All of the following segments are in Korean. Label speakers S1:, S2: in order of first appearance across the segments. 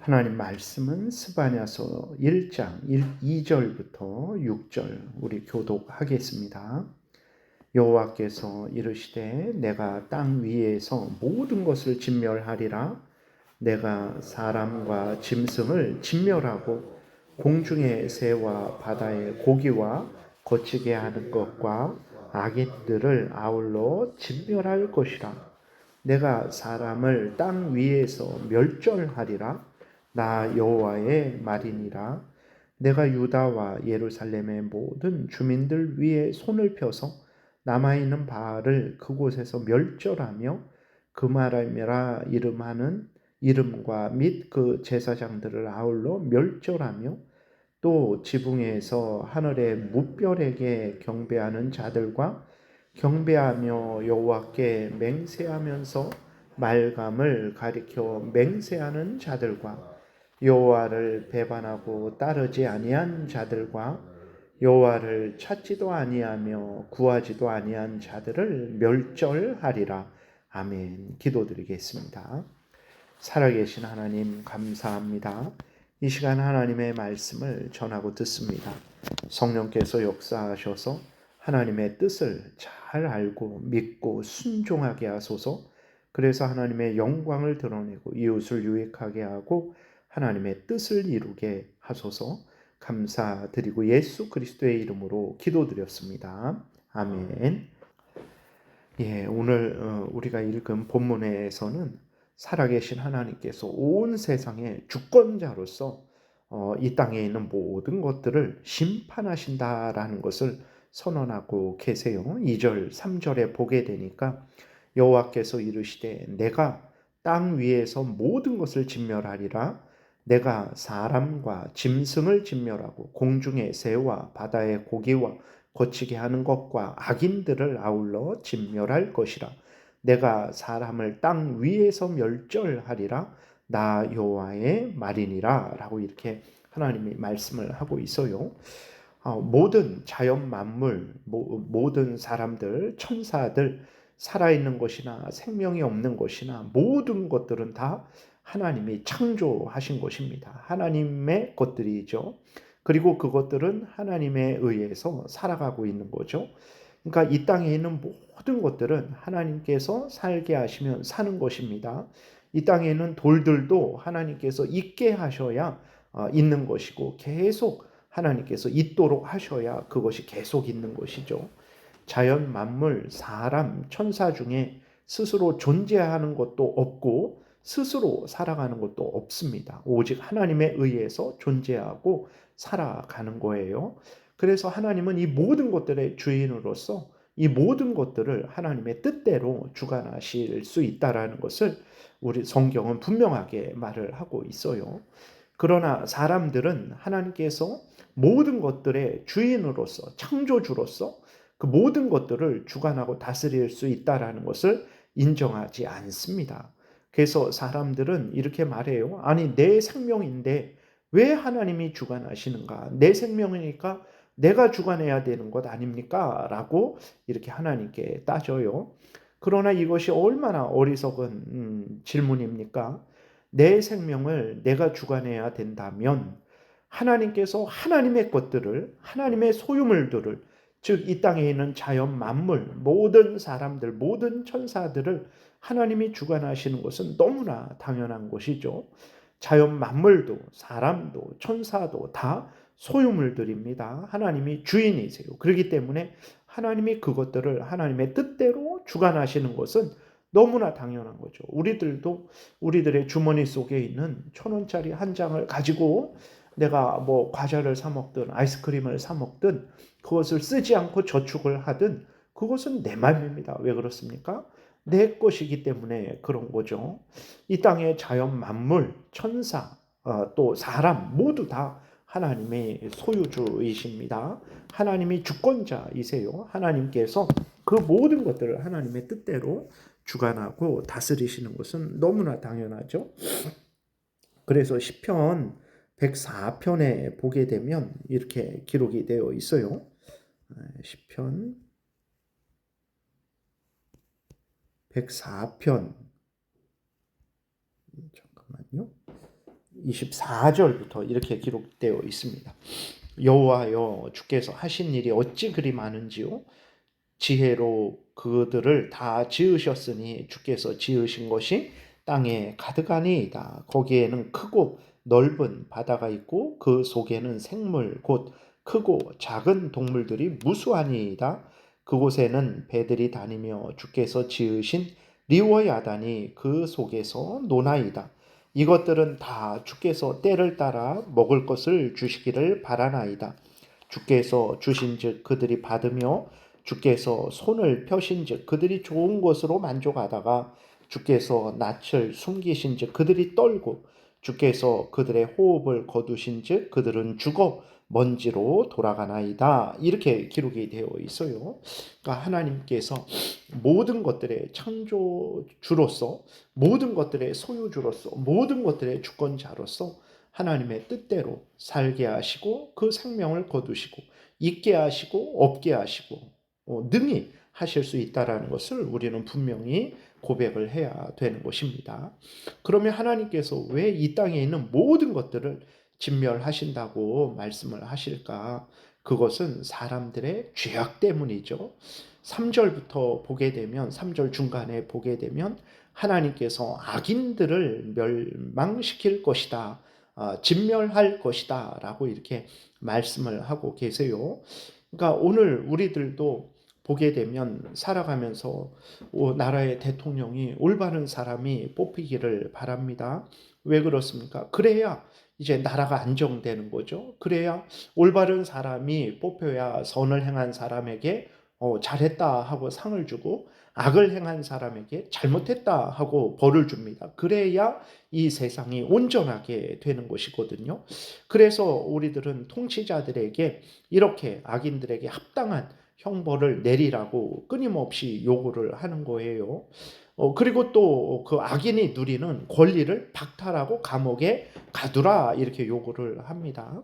S1: 하나님 말씀은 스바냐서 1장 1, 2절부터 6절 우리 교독하겠습니다. 여호와께서 이르시되 내가 땅 위에서 모든 것을 진멸하리라. 내가 사람과 짐승을 진멸하고 공중의 새와 바다의 고기와 거치게 하는 것과 악인들을 아울러 진멸할 것이라. 내가 사람을 땅 위에서 멸절하리라 나 여호와의 말이니라. 내가 유다와 예루살렘의 모든 주민들 위에 손을 펴서 남아 있는 바알을 그곳에서 멸절하며 그 말하미라 이름하는 이름과 및 그 제사장들을 아울러 멸절하며 또 지붕에서 하늘의 무별에게 경배하는 자들과 경배하며 여호와께 맹세하면서 말감을 가리켜 맹세하는 자들과 여호와를 배반하고 따르지 아니한 자들과 여호와를 찾지도 아니하며 구하지도 아니한 자들을 멸절하리라. 아멘. 기도드리겠습니다. 살아계신 하나님 감사합니다. 이 시간 하나님의 말씀을 전하고 듣습니다. 성령께서 역사하셔서 하나님의 뜻을 잘 알고 믿고 순종하게 하소서. 그래서 하나님의 영광을 드러내고 이웃을 유익하게 하고 하나님의 뜻을 이루게 하소서 감사드리고 예수 그리스도의 이름으로 기도드렸습니다. 아멘. 예, 오늘 어, 우리가 읽은 본문에서는 살아계신 하나님께서 온 세상의 주권자로서 어, 이 땅에 있는 모든 것들을 심판하신다라는 것을 선언하고 계세요. 2절, 3절에 보게 되니까 여호와께서 이르시되 내가 땅 위에서 모든 것을 진멸하리라 내가 사람과 짐승을 진멸하고 공중의 새와 바다의 고기와 거치게 하는 것과 악인들을 아울러 진멸할 것이라. 내가 사람을 땅 위에서 멸절하리라. 나 여호와의 말이니라라고 이렇게 하나님이 말씀을 하고 있어요. 어, 모든 자연 만물, 모든 사람들, 천사들, 살아있는 것이나 생명이 없는 것이나 모든 것들은 다 하나님이 창조하신 것입니다. 하나님의 것들이죠. 그리고 그것들은 하나님에 의해서 살아가고 있는 거죠. 그러니까 이 땅에 있는 모든 것들은 하나님께서 살게 하시면 사는 것입니다. 이 땅에 있는 돌들도 하나님께서 있게 하셔야 어, 있는 것이고 계속 하나님께서 있도록 하셔야 그것이 계속 있는 것이죠. 자연 만물, 사람, 천사 중에 스스로 존재하는 것도 없고 스스로 살아가는 것도 없습니다. 오직 하나님에 의해서 존재하고 살아가는 거예요. 그래서 하나님은 이 모든 것들의 주인으로서 이 모든 것들을 하나님의 뜻대로 주관하실 수 있다라는 것을 우리 성경은 분명하게 말을 하고 있어요. 그러나 사람들은 하나님께서 모든 것들의 주인으로서 창조주로서 그 모든 것들을 주관하고 다스릴 수 있다라는 것을 인정하지 않습니다. 그래서 사람들은 이렇게 말해요. 아니, 내 생명인데 왜 하나님이 주관하시는가? 내 생명이니까 내가 주관해야 되는 것 아닙니까? 라고 이렇게 하나님께 따져요. 그러나 이것이 얼마나 어리석은 음, 질문입니까? 내 생명을 내가 주관해야 된다면 하나님께서 하나님의 것들을, 하나님의 소유물들을, 즉 이 땅에 있는 자연 만물, 모든 사람들, 모든 천사들을 하나님이 주관하시는 것은 너무나 당연한 것이죠. 자연 만물도 사람도 천사도 다 소유물들입니다. 하나님이 주인이세요. 그렇기 때문에 하나님이 그것들을 하나님의 뜻대로 주관하시는 것은 너무나 당연한 거죠. 우리들도 우리들의 주머니 속에 있는 천 원짜리 한 장을 가지고 내가 뭐 과자를 사 먹든 아이스크림을 사 먹든 그것을 쓰지 않고 저축을 하든 그것은 내 마음입니다. 왜 그렇습니까? 내 것이기 때문에 그런 거죠. 이 땅의 자연 만물, 천사, 어, 또 사람 모두 다 하나님의 소유주이십니다. 하나님이 주권자이세요. 하나님께서 그 모든 것들을 하나님의 뜻대로 주관하고 다스리시는 것은 너무나 당연하죠. 그래서 시편 104편에 보게 되면 이렇게 기록이 되어 있어요. 시편 104편 잠깐만요. 24절부터 이렇게 기록되어 있습니다. 여호와여 주께서 하신 일이 어찌 그리 많은지요 지혜로 그들을 다 지으셨으니 주께서 지으신 것이 땅에 가득하니이다. 거기에는 크고 넓은 바다가 있고 그 속에는 생물 곧 크고 작은 동물들이 무수하니이다. 그곳에는 배들이 다니며 주께서 지으신 리워야단이 그 속에서 노나이다. 이것들은 다 주께서 때를 따라 먹을 것을 주시기를 바라나이다. 주께서 주신즉 그들이 받으며 주께서 손을 펴신즉 그들이 좋은 것으로 만족하다가 주께서 낯을 숨기신즉 그들이 떨고 주께서 그들의 호흡을 거두신즉 그들은 죽어 먼지로 돌아가나이다. 이렇게 기록이 되어 있어요. 그러니까 하나님께서 모든 것들의 창조주로서 모든 것들의 소유주로서 모든 것들의 주권자로서 하나님의 뜻대로 살게 하시고 그 생명을 거두시고 있게 하시고 없게 하시고 어, 능히 하실 수 있다라는 것을 우리는 분명히 고백을 해야 되는 것입니다. 그러면 하나님께서 왜 이 땅에 있는 모든 것들을 진멸하신다고 말씀을 하실까? 그것은 사람들의 죄악 때문이죠. 3절부터 보게 되면 3절 중간에 보게 되면 하나님께서 악인들을 멸망시킬 것이다. 어, 진멸할 것이다. 라고 이렇게 말씀을 하고 계세요. 그러니까 오늘 우리들도 보게 되면 살아가면서 나라의 대통령이 올바른 사람이 뽑히기를 바랍니다. 왜 그렇습니까? 그래야 이제 나라가 안정되는 거죠. 그래야 올바른 사람이 뽑혀야 선을 행한 사람에게 어, 잘했다 하고 상을 주고 악을 행한 사람에게 잘못했다 하고 벌을 줍니다. 그래야 이 세상이 온전하게 되는 것이거든요. 그래서 우리들은 통치자들에게 이렇게 악인들에게 합당한 형벌을 내리라고 끊임없이 요구를 하는 거예요. 어, 그리고 또 그 악인이 누리는 권리를 박탈하고 감옥에 가두라 이렇게 요구를 합니다.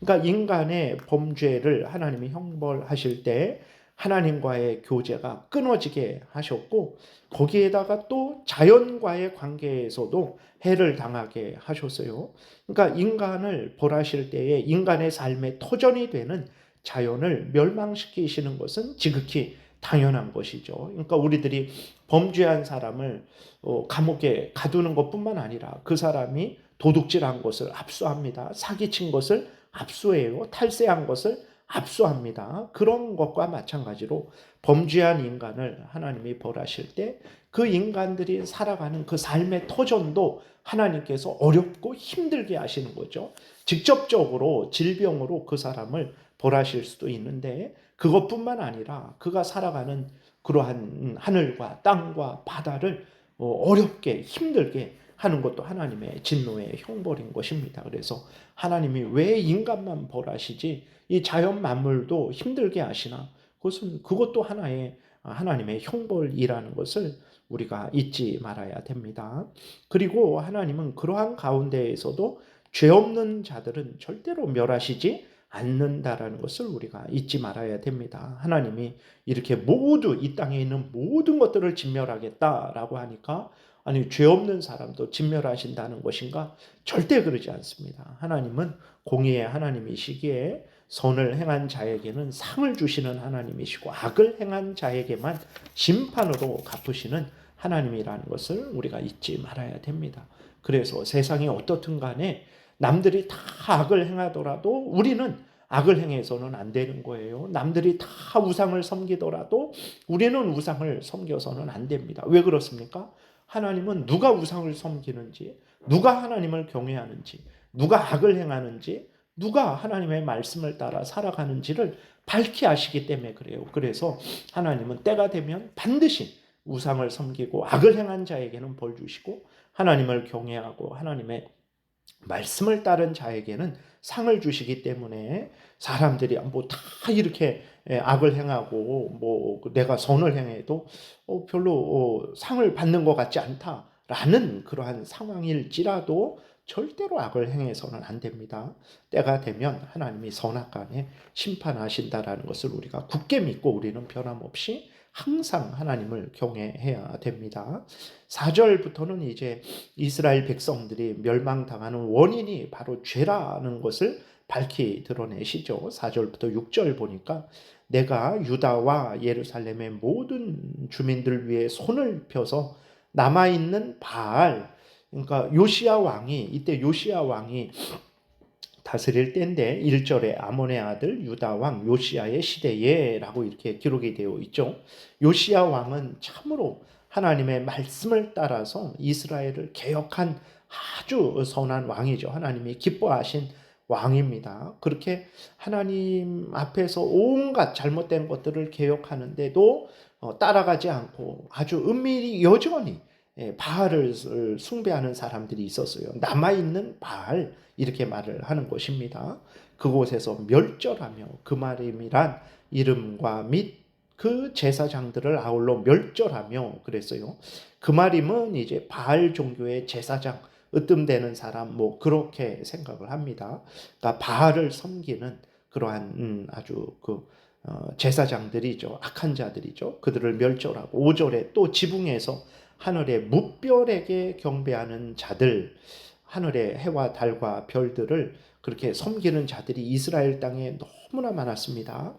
S1: 그러니까 인간의 범죄를 하나님이 형벌하실 때 하나님과의 교제가 끊어지게 하셨고 거기에다가 또 자연과의 관계에서도 해를 당하게 하셨어요. 그러니까 인간을 벌하실 때에 인간의 삶의 터전이 되는 자연을 멸망시키시는 것은 지극히 당연한 것이죠. 그러니까 우리들이 범죄한 사람을 어, 감옥에 가두는 것뿐만 아니라 그 사람이 도둑질한 것을 압수합니다. 사기친 것을 압수해요. 탈세한 것을 압수합니다. 그런 것과 마찬가지로 범죄한 인간을 하나님이 벌하실 때 그 인간들이 살아가는 그 삶의 터전도 하나님께서 어렵고 힘들게 하시는 거죠. 직접적으로 질병으로 그 사람을 벌하실 수도 있는데 그것뿐만 아니라 그가 살아가는 그러한 하늘과 땅과 바다를 어, 어렵게 힘들게 하는 것도 하나님의 진노의 형벌인 것입니다. 그래서 하나님이 왜 인간만 벌하시지 이 자연 만물도 힘들게 하시나 그것은 그것도 하나의 하나님의 형벌이라는 것을 우리가 잊지 말아야 됩니다. 그리고 하나님은 그러한 가운데에서도 죄 없는 자들은 절대로 멸하시지 않는다라는 것을 우리가 잊지 말아야 됩니다. 하나님이 이렇게 모두 이 땅에 있는 모든 것들을 진멸하겠다라고 하니까 아니 죄 없는 사람도 진멸하신다는 것인가? 절대 그러지 않습니다. 하나님은 공의의 하나님이시기에 선을 행한 자에게는 상을 주시는 하나님이시고 악을 행한 자에게만 심판으로 갚으시는 하나님이라는 것을 우리가 잊지 말아야 됩니다. 그래서 세상이 어떻든 간에 남들이 다 악을 행하더라도 우리는 악을 행해서는 안 되는 거예요. 남들이 다 우상을 섬기더라도 우리는 우상을 섬겨서는 안 됩니다. 왜 그렇습니까? 하나님은 누가 우상을 섬기는지, 누가 하나님을 경외하는지, 누가 악을 행하는지, 누가 하나님의 말씀을 따라 살아가는지를 밝히 아시기 때문에 그래요. 그래서 하나님은 때가 되면 반드시 우상을 섬기고 악을 행한 자에게는 벌 주시고 하나님을 경외하고 하나님의 말씀을 따른 자에게는 상을 주시기 때문에 사람들이 뭐 다 이렇게 악을 행하고 뭐 내가 선을 행해도 어, 별로 어, 상을 받는 것 같지 않다라는 그러한 상황일지라도 절대로 악을 행해서는 안 됩니다. 때가 되면 하나님이 선악간에 심판하신다라는 것을 우리가 굳게 믿고 우리는 변함없이 항상 하나님을 경외해야 됩니다. 4절부터는 이제 이스라엘 백성들이 멸망당하는 원인이 바로 죄라는 것을 밝히 드러내시죠. 4절부터 6절 보니까 내가 유다와 예루살렘의 모든 주민들 위해 손을 펴서 남아 있는 바알 그러니까 요시야 왕이 이때 요시야 왕이 다스릴 때인데 1절에 아몬의 아들 유다 왕 요시야의 시대에라고 이렇게 기록이 되어 있죠. 요시야 왕은 참으로 하나님의 말씀을 따라서 이스라엘을 개혁한 아주 선한 왕이죠. 하나님이 기뻐하신 왕입니다. 그렇게 하나님 앞에서 온갖 잘못된 것들을 개혁하는데도 어, 따라가지 않고 아주 은밀히 여전히 예, 바알을 숭배하는 사람들이 있었어요. 남아있는 바알 이렇게 말을 하는 것입니다. 그곳에서 멸절하며 그 말임이란 이름과 및 그 제사장들을 아울러 멸절하며 그랬어요. 그 말임은 이제 바알 종교의 제사장 으뜸되는 사람 뭐 그렇게 생각을 합니다. 그러니까 바알을 섬기는 그러한 음, 아주 그 어, 제사장들이죠. 악한 자들이죠. 그들을 멸절하고 5절에 또 지붕에서 하늘의 무별에게 경배하는 자들 하늘의 해와 달과 별들을 그렇게 섬기는 자들이 이스라엘 땅에 너무나 많았습니다.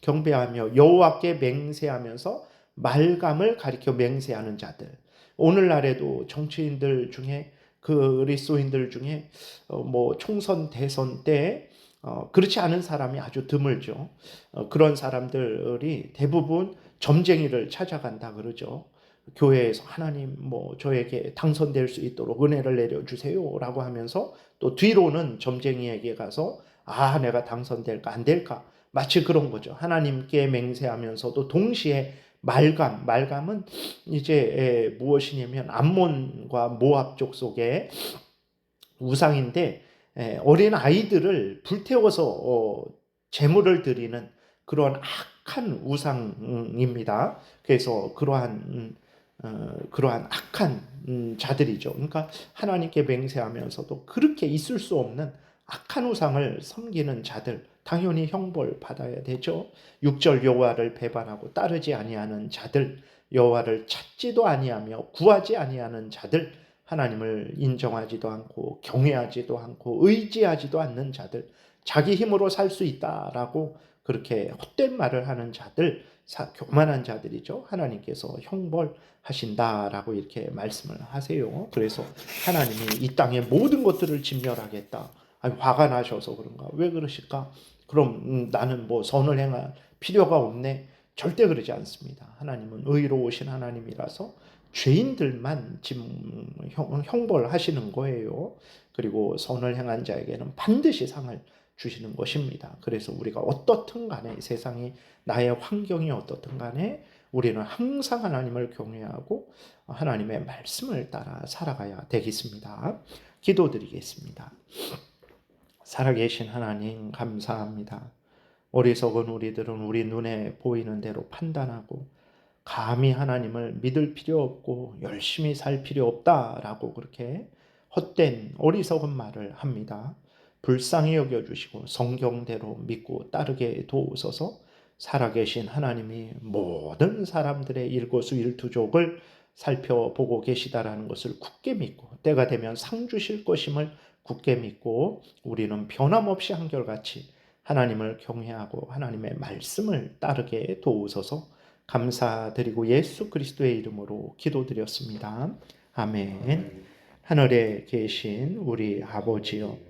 S1: 경배하며 여호와께 맹세하면서 말감을 가리켜 맹세하는 자들. 오늘날에도 정치인들 중에 그 그리스도인들 중에 어, 뭐 총선 대선 때 어, 그렇지 않은 사람이 아주 드물죠. 어, 그런 사람들이 대부분 점쟁이를 찾아간다 그러죠. 교회에서 하나님 뭐 저에게 당선될 수 있도록 은혜를 내려 주세요라고 하면서 또 뒤로는 점쟁이에게 가서 아 내가 당선될까 안 될까 마치 그런 거죠. 하나님께 맹세하면서도 동시에 말감, 말감은 이제 무엇이냐면 암몬과 모압 쪽 속에 우상인데 어린 아이들을 불태워서 어, 제물을 드리는 그런 악한 우상입니다. 그래서 그러한 음, 어, 그러한 악한 음, 자들이죠. 그러니까 하나님께 맹세하면서도 그렇게 있을 수 없는 악한 우상을 섬기는 자들 당연히 형벌 받아야 되죠. 6절 여호와를 배반하고 따르지 아니하는 자들 여호와를 찾지도 아니하며 구하지 아니하는 자들 하나님을 인정하지도 않고 경외하지도 않고 의지하지도 않는 자들 자기 힘으로 살 수 있다라고 그렇게 헛된 말을 하는 자들 교만한 자들이죠. 하나님께서 형벌하신다라고 이렇게 말씀을 하세요. 그래서 하나님이 이 땅의 모든 것들을 진멸하겠다. 아니, 화가 나셔서 그런가? 왜 그러실까? 그럼 음, 나는 뭐 선을 행할 필요가 없네. 절대 그러지 않습니다. 하나님은 의로우신 하나님이라서 죄인들만 지금 형, 형벌하시는 거예요. 그리고 선을 행한 자에게는 반드시 상을 주시는 것입니다. 그래서 우리가 어떻든 간에 세상이 나의 환경이 어떻든 간에 우리는 항상 하나님을 경외하고 하나님의 말씀을 따라 살아가야 되겠습니다. 기도드리겠습니다. 살아계신 하나님 감사합니다. 어리석은 우리들은 우리 눈에 보이는 대로 판단하고 감히 하나님을 믿을 필요 없고 열심히 살 필요 없다라고 그렇게 헛된 어리석은 말을 합니다. 불쌍히 여겨주시고 성경대로 믿고 따르게 도우소서 살아계신 하나님이 모든 사람들의 일거수일투족을 살펴보고 계시다라는 것을 굳게 믿고 때가 되면 상 주실 것임을 굳게 믿고 우리는 변함없이 한결같이 하나님을 경외하고 하나님의 말씀을 따르게 도우소서 감사드리고 예수 그리스도의 이름으로 기도드렸습니다. 아멘. 하늘에 계신 우리 아버지여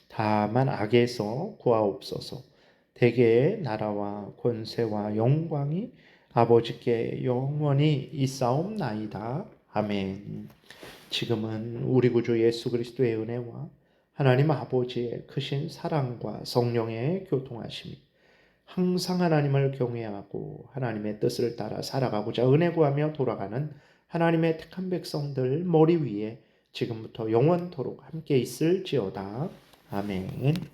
S1: 다만 악에서 구하옵소서 대개의 나라와 권세와 영광이 아버지께 영원히 있사옵나이다. 아멘. 지금은 우리 구주 예수 그리스도의 은혜와 하나님 아버지의 크신 사랑과 성령의 교통하심이 항상 하나님을 경외하고 하나님의 뜻을 따라 살아가고자 은혜 구하며 돌아가는 하나님의 택한 백성들 머리 위에 지금부터 영원토록 함께 있을지어다. 아멘.